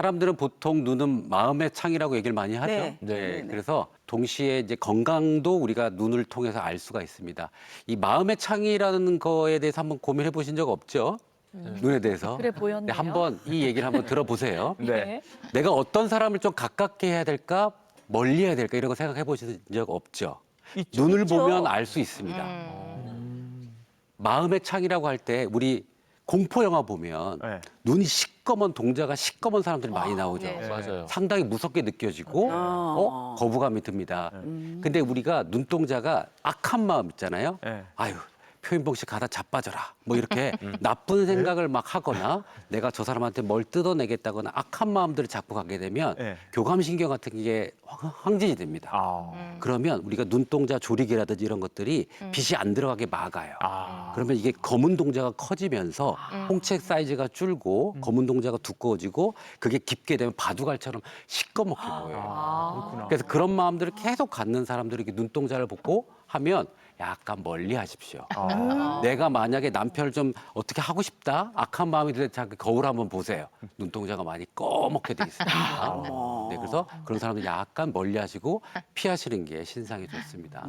사람들은 보통 눈은 마음의 창이라고 얘기를 많이 하죠. 네. 네. 네, 네. 그래서 동시에 이제 건강도 우리가 눈을 통해서 알 수가 있습니다. 이 마음의 창이라는 거에 대해서 한번 고민해 보신 적 없죠? 눈에 대해서. 음. 그래 보였네요. 네, 한번 이 얘기를 한번 들어보세요. 네. 내가 어떤 사람을 좀 가깝게 해야 될까, 멀리 해야 될까 이런 거 생각해 보신 적 없죠? 눈을 있죠. 보면 알 수 있습니다. 음. 마음의 창이라고 할 때 우리 공포 영화 보면 네. 눈이 시꺼먼 동자가 시꺼먼 사람들이 많이 나오죠. 네. 맞아요. 상당히 무섭게 느껴지고 아. 어? 거부감이 듭니다. 근데 우리가 눈동자가 악한 마음 있잖아요. 네. 아유 표인봉 씨 가다 자빠져라 뭐 이렇게 나쁜 생각을 막 하거나 내가 저 사람한테 뭘 뜯어내겠다거나 악한 마음들을 잡고 가게 되면 네. 교감신경 같은 게 황- 항진이 됩니다. 아. 그러면 우리가 눈동자 조리개라든지 이런 것들이 빛이 안 들어가게 막아요. 아. 그러면 이게 검은 동자가 커지면서 홍채 사이즈가 줄고 검은 동자가 두꺼워지고 그게 깊게 되면 바둑알처럼 시꺼멓게 보여요. 아, 그렇구나. 그래서 그런 마음들을 계속 갖는 사람들이 이렇게 눈동자를 보고 하면 약간 멀리 하십시오. 아. 내가 만약에 남편을 좀 어떻게 하고 싶다, 악한 마음이 들 때 거울 한번 보세요. 눈동자가 많이 꺼멓게 돼 있습니다. 네, 그래서 그런 사람들 약간 멀리 하시고 피하시는 게 신상이 좋습니다.